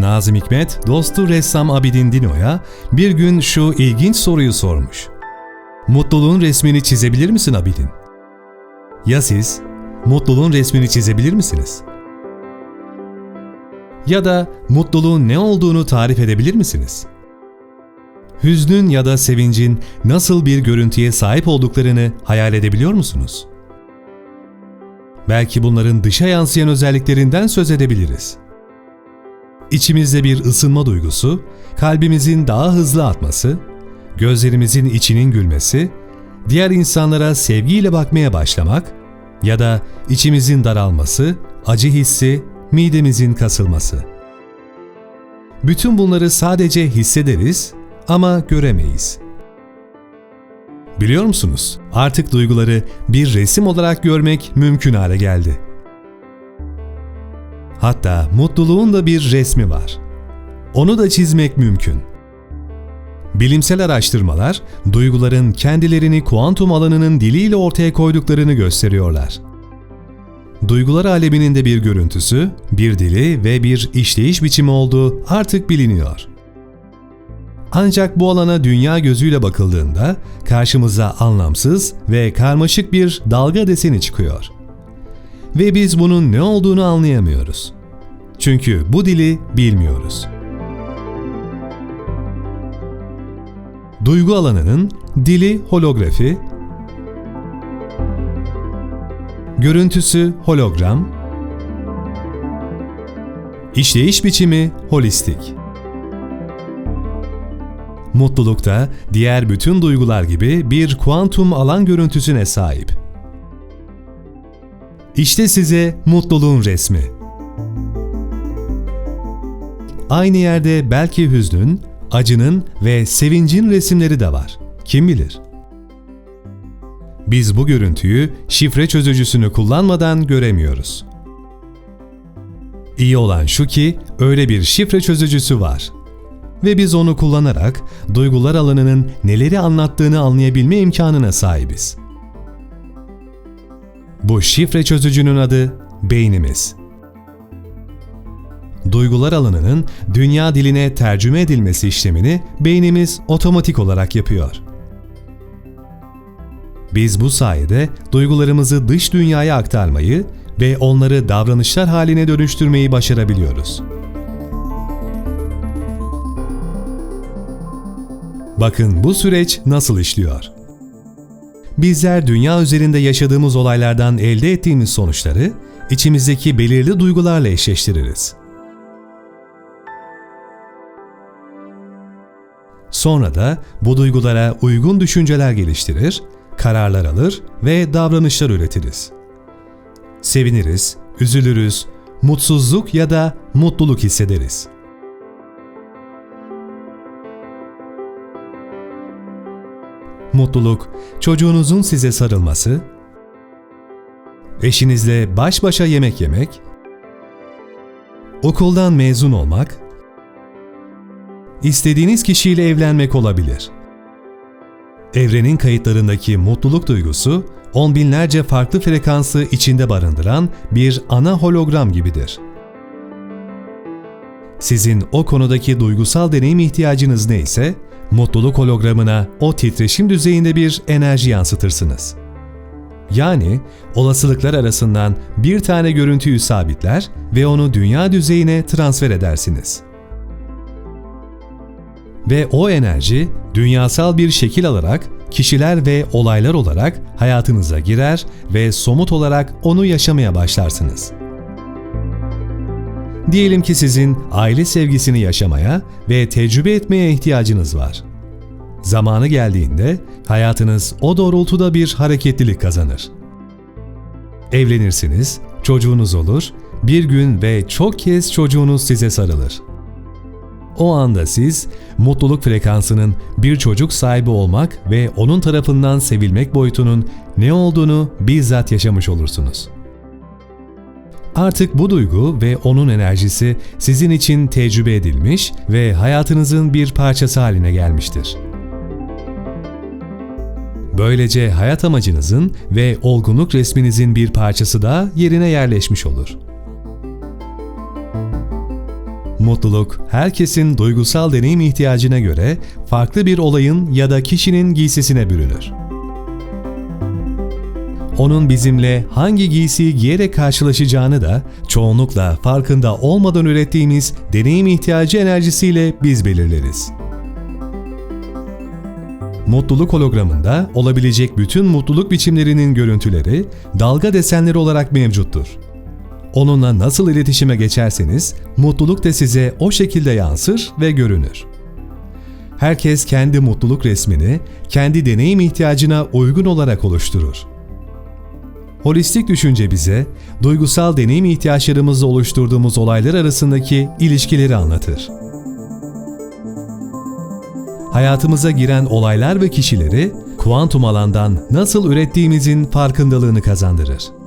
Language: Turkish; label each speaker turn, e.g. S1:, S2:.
S1: Nazım Hikmet, dostu ressam Abidin Dino'ya bir gün şu ilginç soruyu sormuş. Mutluluğun resmini çizebilir misin Abidin? Ya siz, mutluluğun resmini çizebilir misiniz? Ya da mutluluğun ne olduğunu tarif edebilir misiniz? Hüznün ya da sevincin nasıl bir görüntüye sahip olduklarını hayal edebiliyor musunuz? Belki bunların dışa yansıyan özelliklerinden söz edebiliriz. İçimizde bir ısınma duygusu, kalbimizin daha hızlı atması, gözlerimizin içinin gülmesi, diğer insanlara sevgiyle bakmaya başlamak ya da içimizin daralması, acı hissi, midemizin kasılması. Bütün bunları sadece hissederiz ama göremeyiz. Biliyor musunuz? Artık duyguları bir resim olarak görmek mümkün hale geldi. Hatta mutluluğun da bir resmi var. Onu da çizmek mümkün. Bilimsel araştırmalar, duyguların kendilerini kuantum alanının diliyle ortaya koyduklarını gösteriyorlar. Duygular aleminin de bir görüntüsü, bir dili ve bir işleyiş biçimi olduğu artık biliniyor. Ancak bu alana dünya gözüyle bakıldığında karşımıza anlamsız ve karmaşık bir dalga deseni çıkıyor. Ve biz bunun ne olduğunu anlayamıyoruz. Çünkü bu dili bilmiyoruz. Duygu alanının dili holografi, görüntüsü hologram, işleyiş biçimi holistik. Mutluluk da diğer bütün duygular gibi bir kuantum alan görüntüsüne sahip. İşte size mutluluğun resmi. Aynı yerde belki hüznün, acının ve sevincin resimleri de var. Kim bilir? Biz bu görüntüyü şifre çözücüsünü kullanmadan göremiyoruz. İyi olan şu ki öyle bir şifre çözücüsü var ve biz onu kullanarak duygular alanının neleri anlattığını anlayabilme imkanına sahibiz. Bu şifre çözücünün adı beynimiz. Duygular alanının dünya diline tercüme edilmesi işlemini beynimiz otomatik olarak yapıyor. Biz bu sayede duygularımızı dış dünyaya aktarmayı ve onları davranışlar haline dönüştürmeyi başarabiliyoruz. Bakın bu süreç nasıl işliyor. Bizler dünya üzerinde yaşadığımız olaylardan elde ettiğimiz sonuçları içimizdeki belirli duygularla eşleştiririz. Sonra da bu duygulara uygun düşünceler geliştirir, kararlar alır ve davranışlar üretiriz. Seviniriz, üzülürüz, mutsuzluk ya da mutluluk hissederiz. Mutluluk, çocuğunuzun size sarılması, eşinizle baş başa yemek yemek, okuldan mezun olmak, istediğiniz kişiyle evlenmek olabilir. Evrenin kayıtlarındaki mutluluk duygusu, on binlerce farklı frekansı içinde barındıran bir ana hologram gibidir. Sizin o konudaki duygusal deneyim ihtiyacınız neyse, mutluluk hologramına o titreşim düzeyinde bir enerji yansıtırsınız. Yani olasılıklar arasından bir tane görüntüyü sabitler ve onu dünya düzeyine transfer edersiniz. Ve o enerji dünyasal bir şekil alarak kişiler ve olaylar olarak hayatınıza girer ve somut olarak onu yaşamaya başlarsınız. Diyelim ki sizin aile sevgisini yaşamaya ve tecrübe etmeye ihtiyacınız var. Zamanı geldiğinde hayatınız o doğrultuda bir hareketlilik kazanır. Evlenirsiniz, çocuğunuz olur, bir gün ve çok kez çocuğunuz size sarılır. O anda siz mutluluk frekansının bir çocuk sahibi olmak ve onun tarafından sevilmek boyutunun ne olduğunu bizzat yaşamış olursunuz. Artık bu duygu ve onun enerjisi sizin için tecrübe edilmiş ve hayatınızın bir parçası haline gelmiştir. Böylece hayat amacınızın ve olgunluk resminizin bir parçası da yerine yerleşmiş olur. Mutluluk, herkesin duygusal deneyim ihtiyacına göre farklı bir olayın ya da kişinin giysisine bürünür. Onun bizimle hangi giysiyi giyerek karşılaşacağını da çoğunlukla farkında olmadan ürettiğimiz deneyim ihtiyacı enerjisiyle biz belirleriz. Mutluluk hologramında olabilecek bütün mutluluk biçimlerinin görüntüleri dalga desenleri olarak mevcuttur. Onunla nasıl iletişime geçerseniz mutluluk da size o şekilde yansır ve görünür. Herkes kendi mutluluk resmini kendi deneyim ihtiyacına uygun olarak oluşturur. Holistik düşünce bize duygusal deneyim ihtiyaçlarımızla oluşturduğumuz olaylar arasındaki ilişkileri anlatır. Hayatımıza giren olaylar ve kişileri kuantum alandan nasıl ürettiğimizin farkındalığını kazandırır.